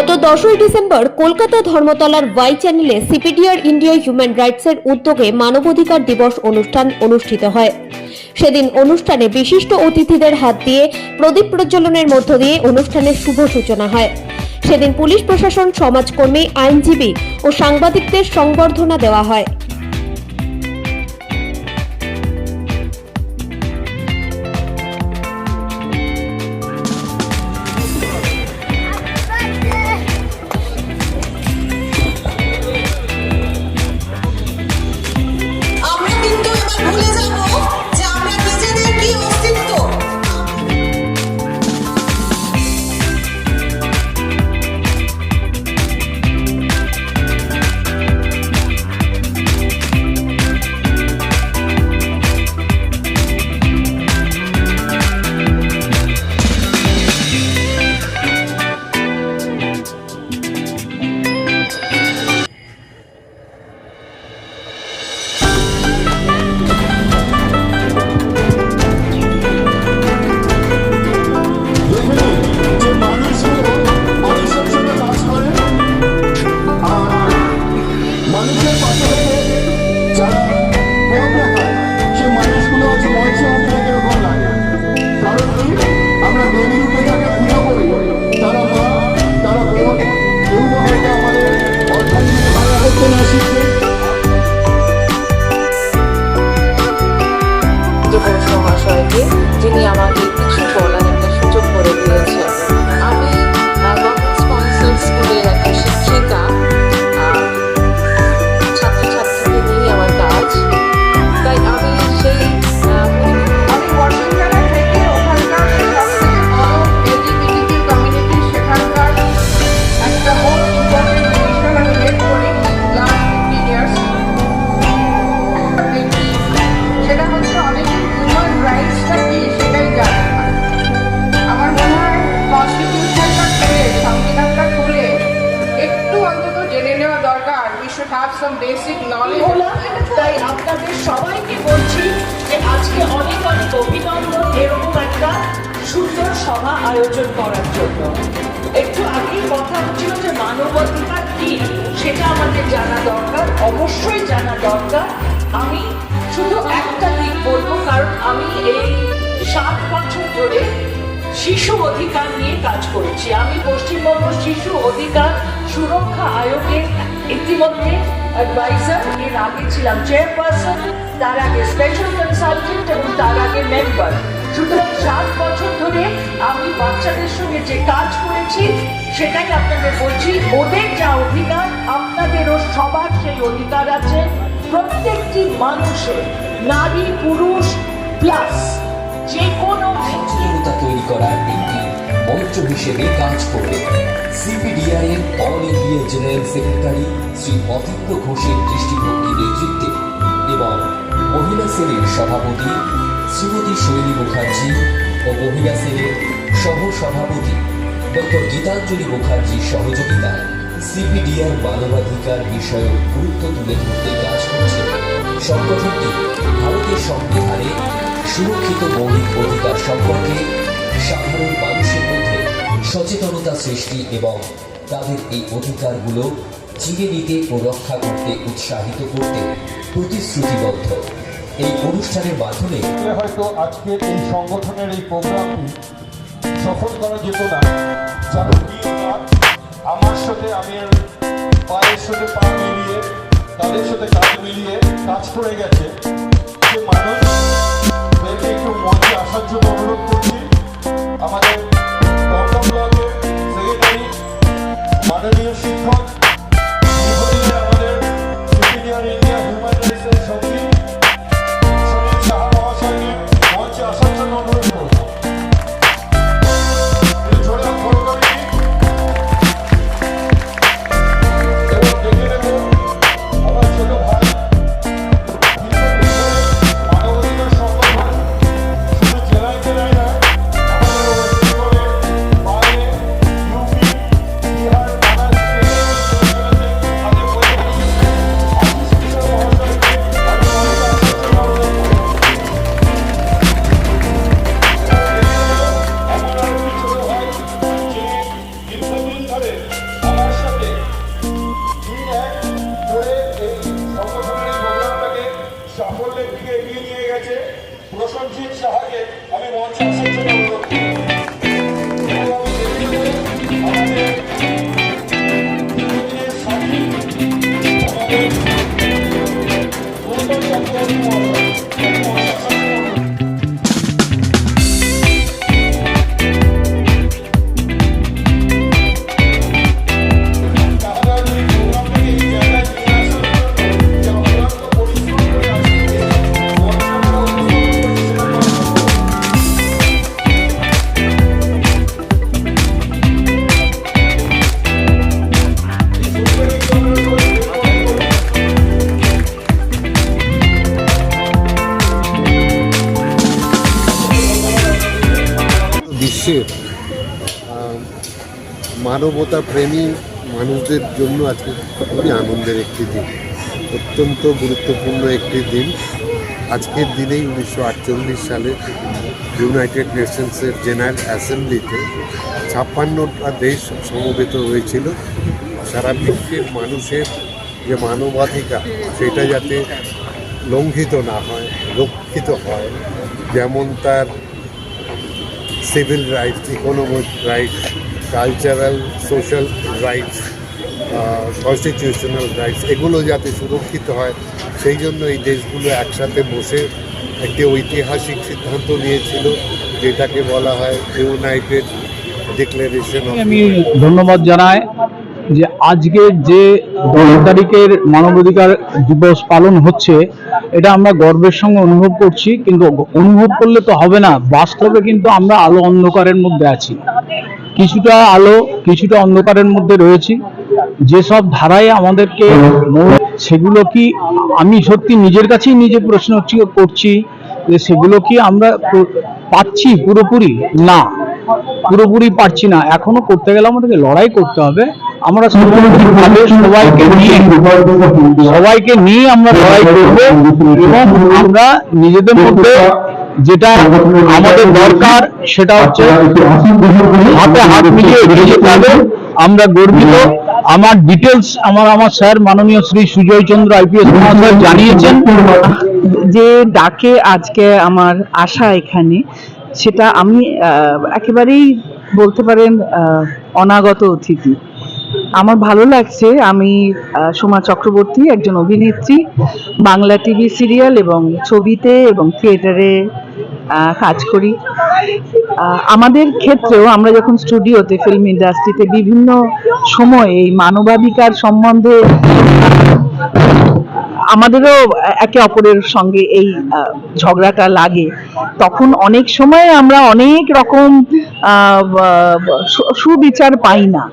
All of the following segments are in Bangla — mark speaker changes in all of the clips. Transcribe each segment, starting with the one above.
Speaker 1: গত দশই ডিসেম্বর কলকাতা ধর্মতলার ওয়াই চ্যানেলে সিপিডিআর ইন্ডিয়া হিউম্যান রাইটসের উদ্যোগে মানবাধিকার দিবস অনুষ্ঠান অনুষ্ঠিত হয়। সেদিন অনুষ্ঠানে বিশিষ্ট অতিথিদের হাত দিয়ে প্রদীপ প্রজ্বলনের মধ্য দিয়ে অনুষ্ঠানের শুভ সূচনা হয়। সেদিন পুলিশ প্রশাসন, সমাজকর্মী, আইনজীবী ও সাংবাদিকদের সংবর্ধনা দেওয়া হয়।
Speaker 2: সভা আয়োজন করার জন্য। একটু আগেই কথা হচ্ছিল যে মানবাধিকার কি, সেটা আমাদের জানা দরকার, অবশ্যই জানা দরকার। আমি শুধু একটা দিক বলব, কারণ আমি এই সাত বছর ধরে শিশু অধিকার নিয়ে কাজ করেছি। আমি পশ্চিমবঙ্গ শিশু অধিকার সুরক্ষা আয়োগের ইতিমধ্যে অ্যাডভাইজার এর আগে ছিলাম চেয়ারপারসন তার আগে স্পেশাল আমি বাচ্চাদের সঙ্গে যে কাজ করেছি, সেটাই আপনাদের বলছি। ওদের যা অধিকার, আপনাদেরও সবার সেই অধিকার আছে। প্রত্যেকটি মানুষের নারী, পুরুষ প্লাস যে কোনো
Speaker 3: সচেতনতা তৈরি করার একটি মঞ্চ হিসেবে কাজ করবে সিপিডিআর এর all India general secretary Shri Atindra ঘোষের দৃষ্টিভঙ্গি নেতৃত্বে এবং মহিলা সেলের সভাপতি শ্রীমতী শৈলী মুখার্জি ও মহিলা সেলের সহ সভাপতি ডক্টর গীতাঞ্জলি মুখার্জির সহযোগিতায় সিপিডিআর মানবাধিকার বিষয়ক গুরুত্ব তুলে ধরতে কাজ করছে। সংগঠনটি ভারতের সংবিধানে সুরক্ষিত মৌলিক অধিকার সম্পর্কে সাধারণ মানুষের মধ্যে সচেতনতা সৃষ্টি এবং তাদের এই অধিকারগুলো চিনে নিতে ও রক্ষা করতে উৎসাহিত করতে প্রতিশ্রুতিবদ্ধ। এই অনুষ্ঠানের মাধ্যমে
Speaker 4: হয়তো আজকের এই সংগঠনের এই প্রোগ্রামটি সফল করা যেত না। আমার সাথে আমি পায়ের সাথে পা মিলিয়ে, তাদের সাথে কাজ মিলিয়ে কাজ করে গেছে। সে মানুষ একটু মঞ্চে আসার জন্য অনুরোধ করছি, আমাদের ব্লকের সেক্রেটারি, মাননীয় শিক্ষক
Speaker 5: মানবতা প্রেমী মানুষদের জন্য আজকে খুবই আনন্দের একটি দিন, অত্যন্ত গুরুত্বপূর্ণ একটি দিন। আজকের দিনেই উনিশশো আটচল্লিশ সালে ইউনাইটেড নেশনসের জেনারেল অ্যাসেম্বলিতে ছাপ্পান্নটা দেশ সমবেত হয়েছিল। সারা বিশ্বের মানুষের যে মানবাধিকার, সেটা যাতে লঙ্ঘিত না হয়, রক্ষিত হয়, যেমন তার civil rights economic rights cultural, social rights constitutional rights, এগুলো যাতে সুরক্ষিত হয়, সেই জন্য এই দেশগুলো একসাথে বসে একটি ঐতিহাসিক সিদ্ধান্ত নিয়েছিল, যেটাকে বলা হয় ইউনাইটেড ডিক্লারেশন
Speaker 6: আমি ধন্যবাদ জানাই। যে আজকে যে দশ তারিখের মানবাধিকার দিবস পালন হচ্ছে, এটা আমরা গর্বের সঙ্গে অনুভব করছি, কিন্তু অনুভব করলে তো হবে না, বাস্তবে কিন্তু আমরা আলো অন্ধকারের মধ্যে আছি। কিছুটা আলো, কিছুটা অন্ধকারের মধ্যে রয়েছি। যেসব ধারায় আমাদেরকে সেগুলো কি আমি সত্যি নিজের কাছেই নিজে প্রশ্ন করছি, যে সেগুলো কি আমরা পাচ্ছি পুরোপুরি? না, পুরোপুরি পারছি না। এখনও করতে গেলে আমাদেরকে লড়াই করতে হবে। আমরা সবাইকে নিয়ে সবাইকে নিয়ে আমরা লড়াই করব এবং আমরা নিজেদের মধ্যে যেটা আমাদের দরকার সেটা হচ্ছে হাতে হাত মিলিয়ে যেতে আমরা গর্বিত। আমার ডিটেলস আমার আমার স্যার মাননীয় শ্রী সুজয় চন্দ্র আইপিএস মহাশয় জানিয়েছেন।
Speaker 7: যে ডাকে আজকে আমার আশা এখানে, সেটা আমি একেবারেই বলতে পারেন অনাগত অতিথি। আমার ভালো লাগছে। আমি সোমা চক্রবর্তী একজন অভিনেত্রী, বাংলা টিভি সিরিয়াল এবং ছবিতে এবং থিয়েটারে কাজ করি। আমাদের ক্ষেত্রেও আমরা যখন স্টুডিওতে, ফিল্ম ইন্ডাস্ট্রিতে বিভিন্ন সময় এই মানবাধিকার সম্বন্ধে, আমাদেরও একে অপরের সঙ্গে এই ঝগড়াটা লাগে। তখন অনেক সময় আমরা অনেক রকম সুবিচার পাই না।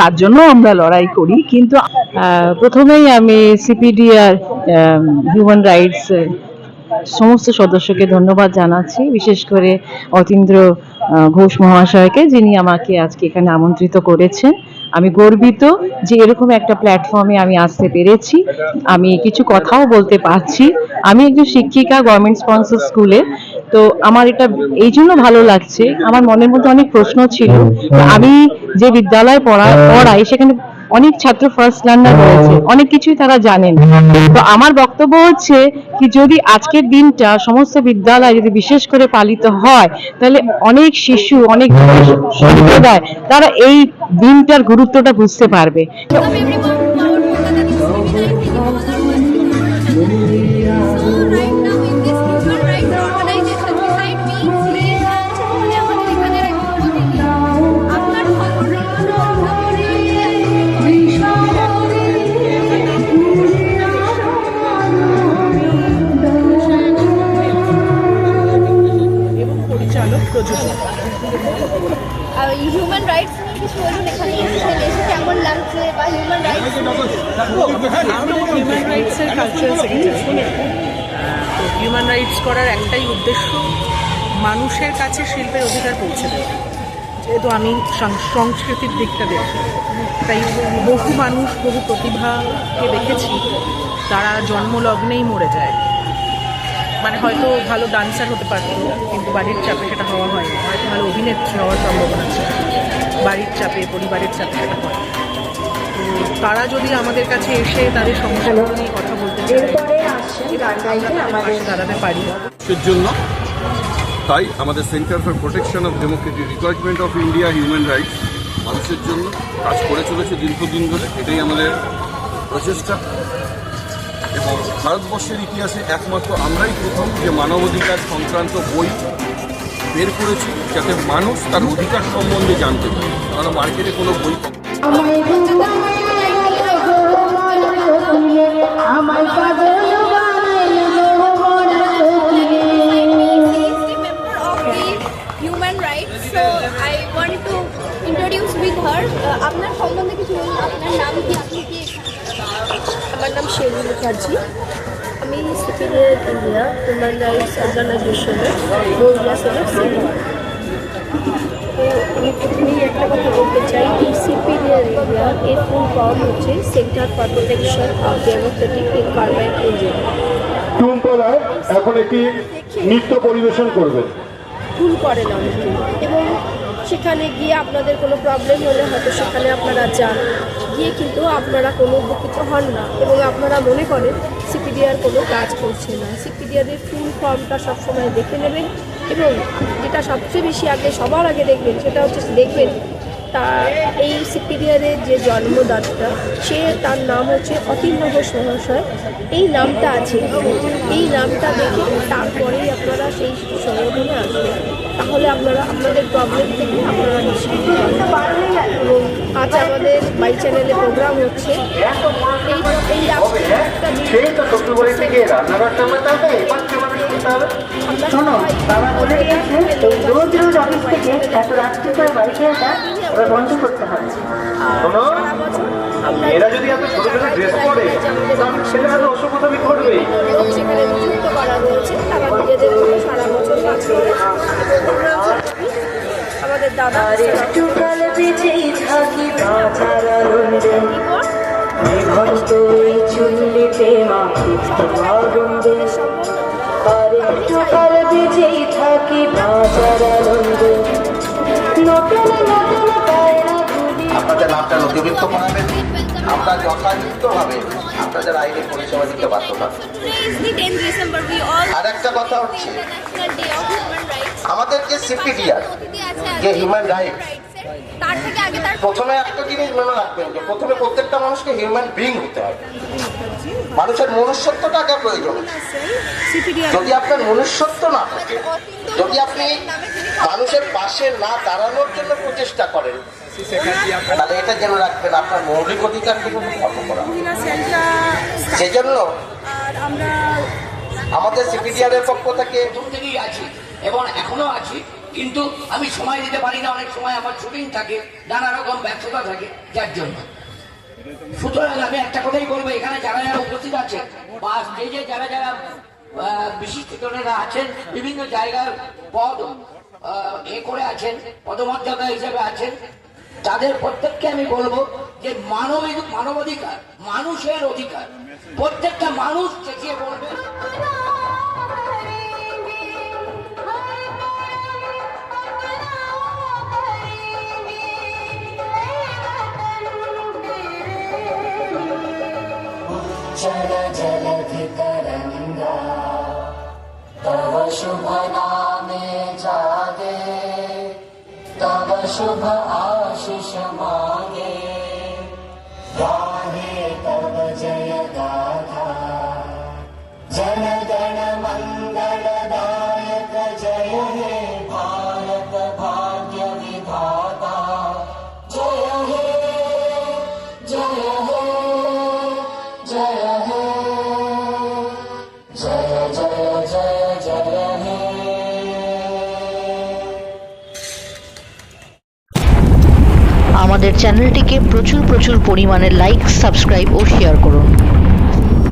Speaker 7: তার জন্য আমরা লড়াই করি। কিন্তু প্রথমেই আমি সিপিডিআর হিউম্যান রাইটস সমস্ত সদস্যকে ধন্যবাদ জানাচ্ছি। বিশেষ করে অতীন্দ্র ঘোষ মহাশয়কে, যিনি আমাকে আজকে এখানে আমন্ত্রিত করেছেন। আমি গর্বিত যে এরকম একটা প্ল্যাটফর্মে আমি আসতে পেরেছি। আমি কিছু কথাও বলতে পারছি। আমি একজন শিক্ষিকা গভর্নমেন্ট স্পন্সর স্কুলে তো আমার এটা এই জন্য ভালো লাগছে। আমার মনের মধ্যে অনেক প্রশ্ন ছিল। আমি যে বিদ্যালয়ে পড়া পড়াই সেখানে অনেক ছাত্র ফার্স্ট লার্নার রয়েছে। অনেক কিছুই তারা জানেন। তো আমার বক্তব্য হচ্ছে কি যদি আজকের দিনটা সমস্ত বিদ্যালয়ে যদি বিশেষ করে পালিত হয় তাহলে অনেক শিশু অনেক সম্প্রদায় তারা এই দিনটার গুরুত্বটা বুঝতে পারবে।
Speaker 8: হিউম্যান রাইটস নিয়ে কিছু বলুন এখানে এসেছেন এসে কেমন লাগছে বা হিউম্যান রাইটস
Speaker 2: হিউম্যান রাইটসের কালচারাল সেক্রেটারি তো হিউম্যান রাইটস করার একটাই উদ্দেশ্য মানুষের কাছে শিল্পের অধিকার পৌঁছে দেওয়া। যেহেতু আমি সং- সংস্কৃতির দিকটা দেখি তাই বহু মানুষ বহু প্রতিভাকে দেখেছি তারা জন্মলগ্নেই মরে যায়। মানে হয়তো ভালো ডান্সার হতে পারতো কিন্তু বাড়ির চাপে সেটা হওয়া হয় না হয়তো ভালো অভিনেত্রী হওয়ার সম্ভাবনা ছিল। বাড়ির চাপে পরিবারের চাপে সেটা হয় তারা যদি আমাদের কাছে এসে তাদের সমস্যাগুলো নিয়ে কথা বলতে চায় দাঁড়াতে পারি
Speaker 9: মানুষের জন্য।
Speaker 4: তাই আমাদের centre for protection of democratic requirement of India human rights মানুষের জন্য কাজ করে চলেছে দীর্ঘদিন ধরে। এটাই আমাদের প্রচেষ্টা। এবং ভারতবর্ষের ইতিহাসে একমাত্র আমরাই প্রথম যে মানবাধিকার সংক্রান্ত বই বের করেছি যাতে মানুষ তার অধিকার সম্বন্ধে জানতে পারে। কারণ মার্কেটে কোনো বই
Speaker 8: human rights I want to introduce with her আপনার সম্বন্ধে কিছু বলুন। আপনার নাম কি? আপনি কি
Speaker 9: আমার নাম শেরু মুখার্জি। আমি সিপিডিএর ইন্ডিয়া হিউম্যান রাইটস অর্গানাইজেশনের মহিলা সেলের তো আমি প্রথমেই একটা কথা বলতে চাই এই সিপিডিএর ইন্ডিয়া এর ফুল ফর্ম হচ্ছে centre for protection of democratic environment India
Speaker 4: টুম্পলায় এখন একটি নৃত্য পরিবেশন করবে।
Speaker 9: ভুল করেন অনেকে। এবং সেখানে গিয়ে আপনাদের কোনো প্রবলেম হলে হয়তো সেখানে আপনারা যান। গিয়ে কিন্তু আপনারা কোনো উপকৃত হন না এবং আপনারা মনে করেন সিপিডিআর কোনো কাজ করছে না। সিপিডিআরের ফুল ফর্মটা সবসময় দেখে নেবেন এবং যেটা সবচেয়ে বেশি আগে, সবার আগে দেখবেন সেটা হচ্ছে দেখবেন তা এই সিপিডিআরের যে জন্মদাতা, সে তার নাম হচ্ছে অতীন্দ্র মহাশয়। এই নামটা আছে। এই নামটা দেখে তারপরেই আপনারা সেই সংগঠনে আসবেন। তাহলে আপনারা আপনাদের প্রবলেম থেকে আপনারা এবং আজ আমাদের বাই চ্যানেলে প্রোগ্রাম হচ্ছে। এই একটা শোনো বাবা বলে গেছে রোজ রোজ অফিস থেকে এত রাত্রি করে বাড়িতে আসা ওরা বন্ধ করতে হবে। শোনো এরা যদি এত ছোট ছোট ড্রেস পরে সেখানে তো অসুবিধা ঘটবে সেখানে নিযুক্ত করা রয়েছে তারা নিজেদের সারা আমাদের দাদা একটুকাল বেঁচেই থাকি বাঁচার আনন্দে ঘন্ট এই চুল্লিতে মাখি আগুন্দে আর থাকি আনন্দে নতুন নতুন পায়রা
Speaker 10: আপনাদের নামটা নথিভুক্ত করাবেন আমরা যথাযথভাবে আপনাদের আইনি পরিষেবা দিতে বাধ্য থাকব
Speaker 8: Today is the 10th December. We all
Speaker 10: আর একটা কথা হচ্ছে. আমাদের যে সিপিডিআর যে
Speaker 8: আগে তার
Speaker 10: প্রথমে একটা জিনিস মনে রাখবেন যে প্রথমে প্রত্যেকটা মানুষকে হিউম্যান বিং হতে হবে মানুষের মনুষ্যত্ব টাকা প্রয়োজন যদি আপনার মনুষ্যত্ব না থাকে যদি আপনি মানুষের পাশে না দাঁড়ানোর জন্য প্রচেষ্টা করেন। তাহলে এটা জেনে রাখবেন আপনার মৌলিক অধিকারটুকু খর্ব করা। সেজন্য আমাদের সিপিডিআর এর পক্ষ থেকে
Speaker 11: প্রথম থেকেই আছি এবং এখনও আছি কিন্তু আমি সময় দিতে পারি না অনেক সময় আমার শুটিং থাকে নানা রকম ব্যস্ততা থাকে যার জন্য। সুতরাং আমি একটা কথাই বলব এখানে যারা যারা উপস্থিত আছেন বা স্টেজে যারা যারা বিশিষ্টজনেরা আছেন বিভিন্ন জায়গার পদ এ করে আছেন পদমর্যাদা হিসেবে আছেন তাদের প্রত্যেককে আমি বলবো যে মানবিক মানবাধিকার মানুষের অধিকার প্রত্যেকটা মানুষ চেঁচিয়ে বলবে
Speaker 8: जल जलधितरङ्गा शुभ आशिष मागे। गाहे तव जय गाथा जन गण
Speaker 7: আমাদের চ্যানেলটিকে প্রচুর প্রচুর পরিমাণে লাইক সাবস্ক্রাইব ও শেয়ার করুন।